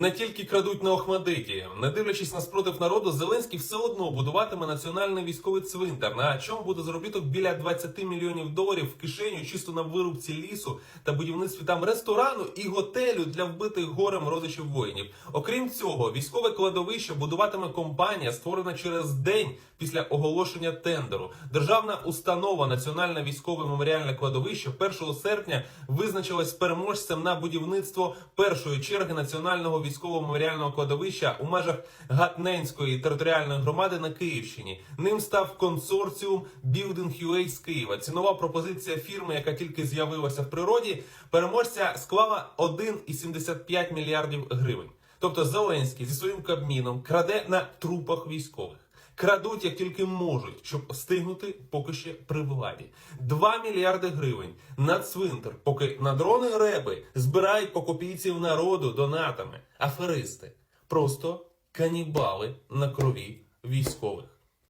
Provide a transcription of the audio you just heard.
Не тільки крадуть на Охмадиті, не дивлячись на спротив народу, Зеленський все одно будуватиме національний військовий цвинтар, на чому буде заробіток біля 20 мільйонів доларів в кишеню чисто на вирубці лісу та будівництві там ресторану і готелю для вбитих горем родичів воїнів. Окрім цього, військове кладовище будуватиме компанія, створена через день після оголошення тендеру. Державна установа Національне військове меморіальне кладовище 1 серпня визначилась переможцем на будівництво першої черги національного військового меморіального кладовища у межах Гатненської територіальної громади на Київщині. Ним став консорціум Building UA з Києва. Цінова пропозиція фірми, яка тільки з'явилася в природі, переможця склала 1,75 мільярдів гривень. Тобто Зеленський зі своїм кабміном краде на трупах військових. Крадуть як тільки можуть, щоб встигнути поки ще при владі. 2 мільярди гривень на цвинтар, поки на дрони реби збирають по копійців народу донатами. Аферисти. Просто канібали на крові військових.